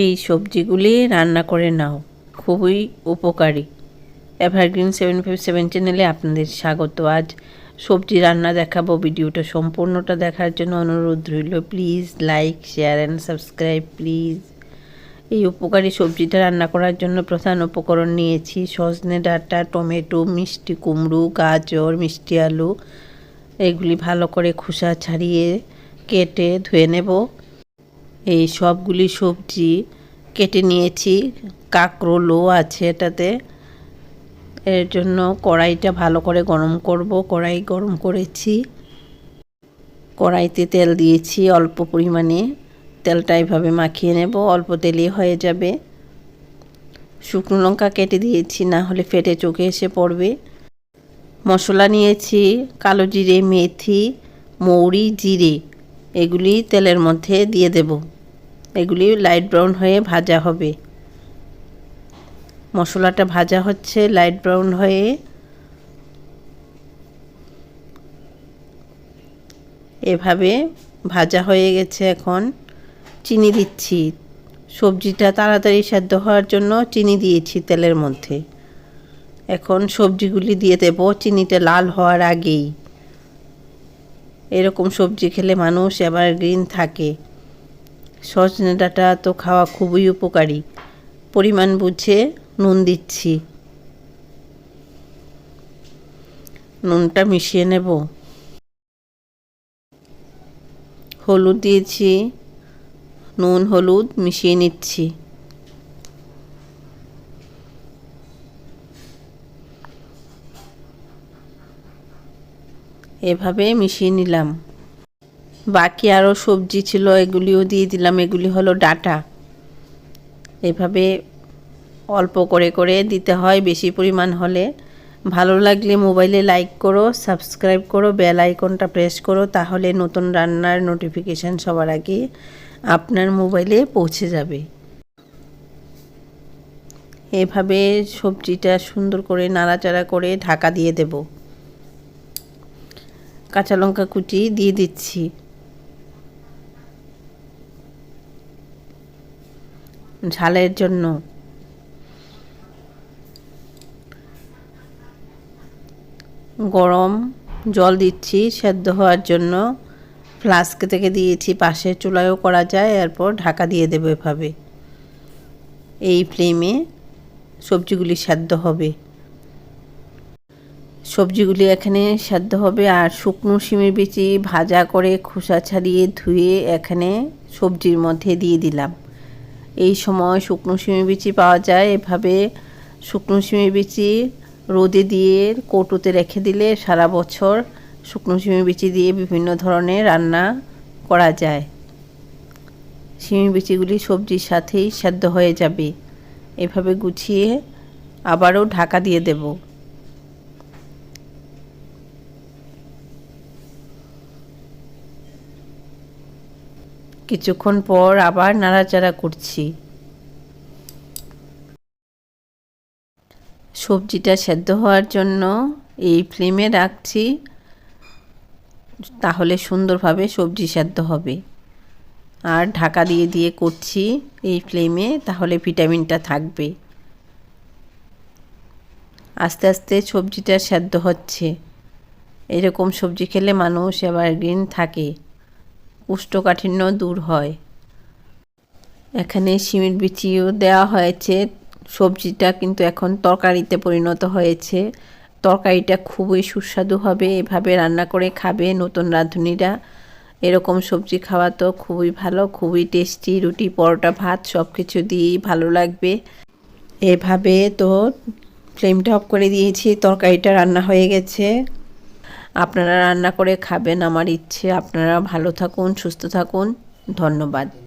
এই সবজিগুলি রান্না করে নাও। খুবই উপকারী। এভারগ্রিন সেভেন ফাইভ সেভেন চ্যানেলে আপনাদের স্বাগত। আজ সবজি রান্না দেখাবো, ভিডিওটা সম্পূর্ণটা দেখার জন্য অনুরোধ রইল। Please like share and subscribe please এই উপকারী সবজিটা রান্না করার জন্য প্রধান উপকরণ নিয়েছি সজনে ডাঁটা, টমেটো, মিষ্টি কুমড়ো, গাজর, মিষ্টি আলু। এগুলি ভালো করে খোসা ছাড়িয়ে কেটে ধুয়ে নেব। এই সবগুলি সবজি কেটে নিয়েছি। কাঁকরোলও আছে এটাতে। এর জন্য কড়াইটা ভালো করে গরম করব। কড়াই গরম করেছি। কড়াইতে তেল দিয়েছি অল্প পরিমাণে। তেলটা এইভাবে মাখিয়ে নেব, অল্প তেলেই হয়ে যাবে। শুকনো লঙ্কা কেটে দিয়েছি, না হলে ফেটে চোখে এসে পড়বে। মশলা নিয়েছি, কালো জিরে, মেথি, মৌরি, জিরে। এগুলি তেলের মধ্যে দিয়ে দেব। এগুলি লাইট ব্রাউন হয়ে ভাজা হবে। মশলাটা ভাজা হচ্ছে লাইট ব্রাউন হয়ে এভাবে ভাজা হয়ে গেছে এখন। চিনি দিচ্ছি। সবজিটা তাড়াতাড়ি সেদ্ধ হওয়ার জন্য চিনি দিয়েছি তেলের মধ্যে। এখন সবজিগুলি দিয়ে দেব। চিনিটা লাল হওয়ার আগেই। এরকম সবজি খেলে মানুষ এবার গ্রিন থাকে। সজনে ডাঁটা তো খাওয়া খুবই উপকারী। পরিমাণ বুঝে নুন দিচ্ছি। নুনটা মিশিয়ে নেব। হলুদ দিয়েছি। নুন, হলুদ মিশিয়ে নিচ্ছি। এভাবে মিশিয়ে নিলাম। বাকি আরও সবজি ছিল, এগুলিও দিয়ে দিলাম। এগুলি হলো ডাটা। এভাবে অল্প করে করে দিতে হয়, বেশি পরিমাণ হলে। ভালো লাগলে মোবাইলে লাইক করো, সাবস্ক্রাইব করো, বেল আইকনটা প্রেস করো, তাহলে নতুন রান্নার নোটিফিকেশান সবার আগে আপনার মোবাইলে পৌঁছে যাবে। এভাবে সবজিটা সুন্দর করে নাড়াচাড়া করে ঢাকা দিয়ে দেব। কাঁচা লঙ্কা কুচি দিয়ে দিচ্ছি। ঝালের জন্য। গরম জল দিচ্ছি সেদ্ধ হওয়ার জন্য। ফ্লাস্ক থেকে দিয়েছি, পাশে চুলায়ও করা যায়, এরপর ঢাকা দিয়ে দেবো এভাবে। এই ফ্লেমে সবজিগুলি সেদ্ধ হবে। সবজিগুলি এখানে সেদ্ধ হবে আর শুকনো শিমের বিচি ভাজা করে খোসা ছাড়িয়ে ধুয়ে এখানে সবজির মধ্যে দিয়ে দিলাম। এই সময় শুকনো শিমের বিচি পাওয়া যায়। এভাবে শুকনো শিমের বিচি রোদে দিয়ে কৌটোতে রেখে দিলে সারা বছর শুকনো শিমের বিচি দিয়ে বিভিন্ন ধরনের রান্না করা যায়। শিমের বিচিগুলি সবজির সাথেই সেদ্ধ হয়ে যাবে। এভাবে গুছিয়ে আবারও ঢাকা দিয়ে দেব। কিছুক্ষণ পর আবার নাড়াচাড়া করছি। সবজিটা সেদ্ধ হওয়ার জন্য এই ফ্লেমে রাখছি, তাহলে সুন্দরভাবে সবজি সেদ্ধ হবে। আর ঢাকা দিয়ে দিয়ে করছি এই ফ্লেমে, তাহলে ভিটামিনটা থাকবে। আস্তে আস্তে সবজিটা সেদ্ধ হচ্ছে। এরকম সবজি খেলে মানুষ এবার গ্রিন থাকে। কুষ্ঠকাঠিন্য দূর হয়। এখানে সিমেন্ট বিচিও দেওয়া হয়েছে। সবজিটা কিন্তু এখন তরকারিতে পরিণত হয়েছে। তরকারিটা খুবই সুস্বাদু হবে। এভাবে রান্না করে খাবে নতুন রাঁধুনিরা। এরকম সবজি খাওয়া তো খুবই ভালো, খুবই টেস্টি। রুটি, পরোটা, ভাত সব কিছু দিয়েই ভালো লাগবে। এভাবে তো ফ্লেমটা অফ করে দিয়েছি। তরকারিটা রান্না হয়ে গেছে। আপনারা রান্না করে খাবেন। আমার ইচ্ছে আপনারা ভালো থাকুন সুস্থ থাকুন। ধন্যবাদ।